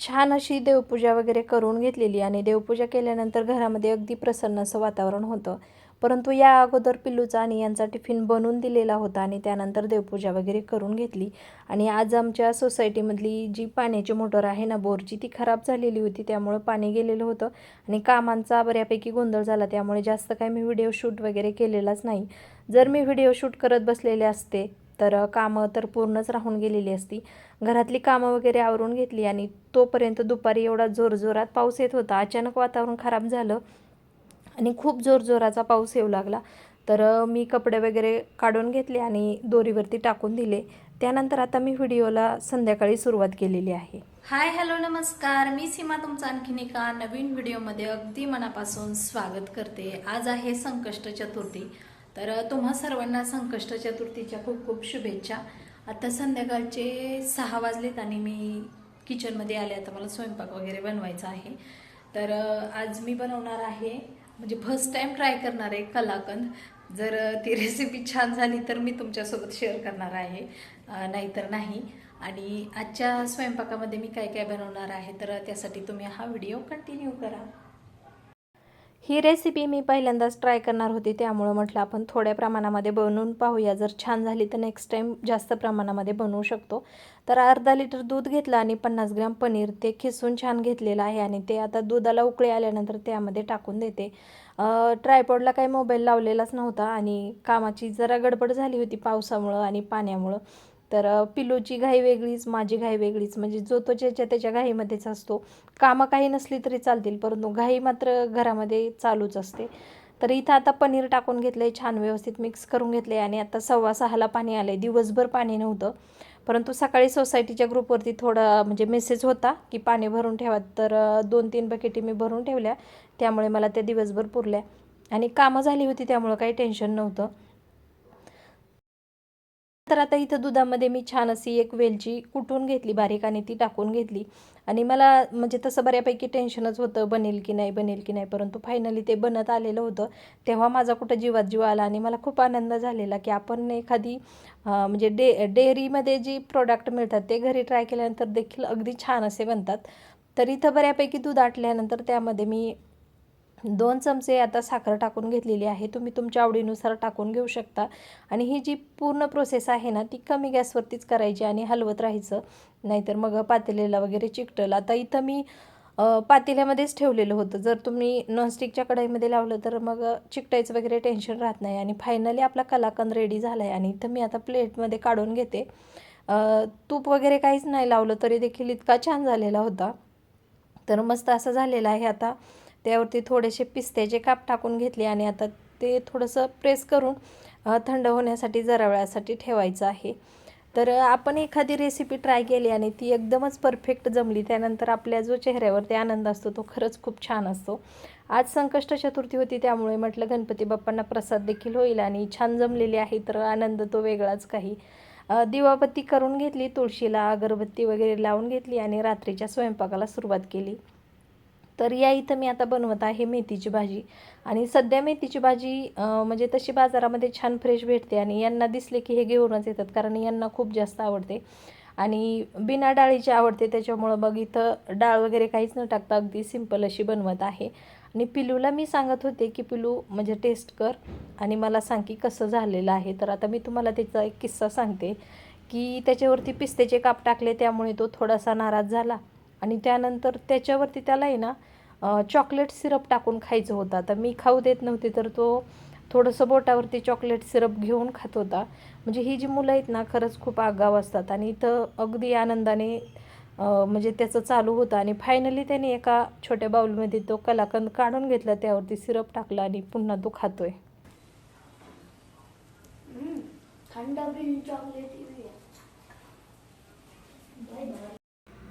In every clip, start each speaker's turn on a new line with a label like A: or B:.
A: छान अशी देवपूजा वगैरे करून घेतलेली आणि देवपूजा केल्यानंतर घरामध्ये अगदी प्रसन्न असं वातावरण होतं. परंतु या अगोदर पिल्लूचा आणि यांचा टिफिन बनवून दिलेला होता आणि त्यानंतर देवपूजा वगैरे करून घेतली. आणि आज आमच्या सोसायटीमधली जी पाण्याची मोटर आहे ना बोरची ती खराब झालेली होती त्यामुळं पाणी गेलेलं होतं. आणि कामांचा बऱ्यापैकी गोंधळ झाला त्यामुळे जास्त काही मी व्हिडिओ शूट वगैरे केलेलाच नाही. जर मी व्हिडिओ शूट करत बसलेले असते तर कामं तर पूर्णच राहून गेलेली असती. घरातली कामं वगैरे आवरून घेतली आणि तोपर्यंत दुपारी एवढा जोरजोरात पाऊस येत होता. अचानक वातावरण खराब झालं आणि खूप जोरजोराचा पाऊस येऊ लागला. तर मी कपडे वगैरे काढून घेतले आणि दोरीवरती टाकून दिले. त्यानंतर आता मी व्हिडिओला संध्याकाळी सुरुवात केलेली आहे.
B: हाय हॅलो नमस्कार. मी सीमा तुमचं आणखीन एका नवीन व्हिडिओमध्ये अगदी मनापासून स्वागत करते. आज आहे संकष्ट चतुर्थी. तर तुम्हा सर्वांना संकष्ट चतुर्थीच्या खूप खूप शुभेच्छा. आता संध्याकाळचे सहा वाजलेत आणि मी किचनमध्ये आले आता मला स्वयंपाक वगैरे बनवायचा आहे. तर आज मी बनवणार आहे म्हणजे फर्स्ट टाईम ट्राय करणार आहे कलाकंद. जर ती रेसिपी छान झाली तर मी तुमच्यासोबत शेअर करणार आहे नाहीतर नाही. आणि आजच्या स्वयंपाकामध्ये मी काय काय बनवणार आहे तर त्यासाठी तुम्ही हा व्हिडिओ कंटिन्यू करा.
A: ही रेसिपी मी पहिल्यांदाच ट्राय करणार होती त्यामुळं म्हटलं आपण थोड्या प्रमाणामध्ये बनवून पाहूया. जर छान झाली तर नेक्स्ट टाईम जास्त प्रमाणामध्ये बनवू शकतो. तर अर्धा लिटर दूध घेतलं आणि पन्नास ग्रॅम पनीर ते खिसून छान घेतलेलं आहे आणि ते आता दुधाला उकळी आल्यानंतर त्यामध्ये टाकून देते. ट्रायपॉडला काही मोबाईल लावलेलाच नव्हता आणि कामाची जरा गडबड झाली होती पावसामुळं आणि पाण्यामुळं. तर पिलोची पिलूची घाई वेगळीच माझी घाई वेगळीच. म्हणजे जो तो ज्याच्या त्याच्या घाईमध्येच असतो. कामं काही नसली तरी चालतील परंतु घाई मात्र घरामध्ये चालूच असते. तर इथं आता पनीर टाकून घेतलं आहे छान व्यवस्थित मिक्स करून घेतलं आहे आणि आता सव्वा सहाला पाणी आलं आहे दिवसभर पाणी नव्हतं. परंतु सकाळी सोसायटीच्या ग्रुपवरती थोडा म्हणजे मेसेज होता की पाणी भरून ठेवा. तर दोन तीन बकेटी मी भरून ठेवल्या. त्यामुळे मला त्या दिवसभर पुरल्या. आणि कामं झाली होती त्यामुळं काही टेन्शन नव्हतं. तर आता इथं दुधामध्ये मी छान अशी एक वेलची कुठून घेतली बारीक आणि ती टाकून घेतली. आणि मला म्हणजे तसं बऱ्यापैकी टेन्शनच होतं बनेल की नाही बनेल की नाही. परंतु फायनली ते बनत आलेलं होतं. तेव्हा माझा कुठं जीवात जीव आला आणि मला खूप आनंद झालेला की आपण एखादी म्हणजे डे डेअरीमध्ये जी प्रोडक्ट मिळतात ते घरी ट्राय केल्यानंतर देखील अगदी छान असे बनतात. तर इथं बऱ्यापैकी दूध आटल्यानंतर त्यामध्ये मी दोन चमचे आता साखर टाकून घेतलेली आहे. तुम्ही तुमच्या आवडीनुसार टाकून घेऊ शकता. आणि ही जी पूर्ण प्रोसेस आहे ना ती कमी गॅसवरतीच करायची आणि हलवत राहायचं. नाहीतर मग पातेलेला वगैरे चिकटलं. आता इथं मी पातेल्यामध्येच ठेवलेलं होतं. जर तुम्ही नॉनस्टिकच्या कढाईमध्ये लावलं तर मग चिकटायचं वगैरे टेन्शन राहत नाही. आणि फायनली आपला कलाकंद रेडी झाला आहे आणि इथं मी आता प्लेटमध्ये काढून घेते. तूप वगैरे काहीच नाही लावलं तरी देखील इतका छान झालेला होता. तर मस्त असं झालेलं आहे आता. त्यावरती थोडेसे पिस्त्याचे काप टाकून घेतले आणि आता ते थोडंसं प्रेस करून थंड होण्यासाठी जरा वेळासाठी ठेवायचं आहे. तर आपण एखादी रेसिपी ट्राय केली आणि ती एकदमच परफेक्ट जमली त्यानंतर आपल्या जो चेहऱ्यावरती आनंद असतो तो खरंच खूप छान असतो. आज संकष्ट चतुर्थी होती त्यामुळे म्हटलं गणपती बाप्पांना प्रसाद देखील होईल आणि छान जमलेली आहे तर आनंद तो वेगळाच काही. दिवाबत्ती करून घेतली तुळशीला अगरबत्ती वगैरे लावून घेतली आणि रात्रीच्या स्वयंपाकाला सुरुवात केली. तर या इथं मी आता बनवत आहे मेथीची भाजी. आणि सध्या मेथीची भाजी म्हणजे तशी बाजारामध्ये छान फ्रेश भेटते आणि यांना दिसले की हे घेऊनच येतात कारण यांना खूप जास्त आवडते. आणि बिना डाळीची आवडते त्याच्यामुळं मग इथं डाळ वगैरे काहीच न टाकता अगदी सिंपल अशी बनवत आहे. आणि पिलूला मी सांगत होते की पिलू म्हणजे टेस्ट कर आणि मला सांग की कसं झालेलं आहे. तर आता मी तुम्हाला त्याचा एक किस्सा सांगते की त्याच्यावरती पिस्त्याचे काप टाकले त्यामुळे तो थोडासा नाराज झाला. आणि त्यानंतर त्याच्यावरती त्याला आहे ना चॉकलेट सिरप टाकून खायचं होतं. आता मी खाऊ देत नव्हते तर तो थोडंसं बोटावरती चॉकलेट सिरप घेऊन खात होता. म्हणजे ही जी मुलं आहेत ना खरंच खूप आगाव असतात. आणि इथं अगदी आनंदाने म्हणजे त्याचं चालू होतं. आणि फायनली त्याने एका छोट्या बाऊलमध्ये तो कलाकंद काढून घेतला त्यावरती सिरप टाकला आणि पुन्हा तो खातोय.
C: थंड चॉकलेट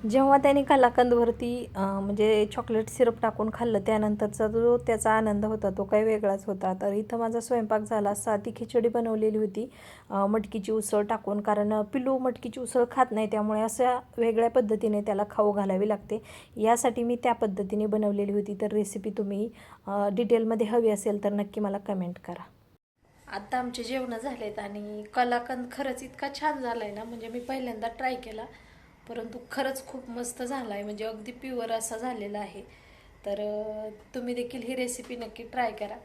A: जेव्हा त्याने कलाकंदवरती म्हणजे चॉकलेट सिरप टाकून खाल्लं त्यानंतरचा जो त्याचा आनंद होता तो काही वेगळाच होता. तर इथं माझा स्वयंपाक झाला साधी खिचडी बनवलेली होती. मटकीची उसळ टाकून कारण पिलू मटकीची उसळ खात नाही त्यामुळे अशा वेगळ्या पद्धतीने त्याला खाऊ घालावी लागते. यासाठी मी त्या पद्धतीने बनवलेली होती. तर रेसिपी तुम्ही डिटेलमध्ये हवी असेल तर नक्की मला कमेंट करा.
B: आत्ता आमचे जेवणं झालेत आणि कलाकंद खरंच इतका छान झाला आहे ना म्हणजे मी पहिल्यांदा ट्राय केला.
A: परंतु खरंच खूप मस्त झाला आहे म्हणजे अगदी प्युअर असा झालेला आहे. तर तुम्ही देखील ही रेसिपी नक्की ट्राय करा.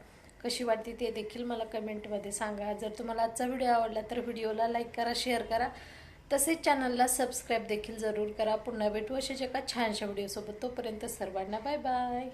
A: कशी वाटते ते देखील मला कमेंटमध्ये सांगा. जर तुम्हाला आजचा व्हिडिओ आवडला तर व्हिडिओला लाईक करा शेअर करा. तसेच चॅनलला सबस्क्राईब देखील जरूर करा. पुन्हा भेटू अशाच एका छानशा व्हिडिओसोबत तोपर्यंत सर्वांना बाय बाय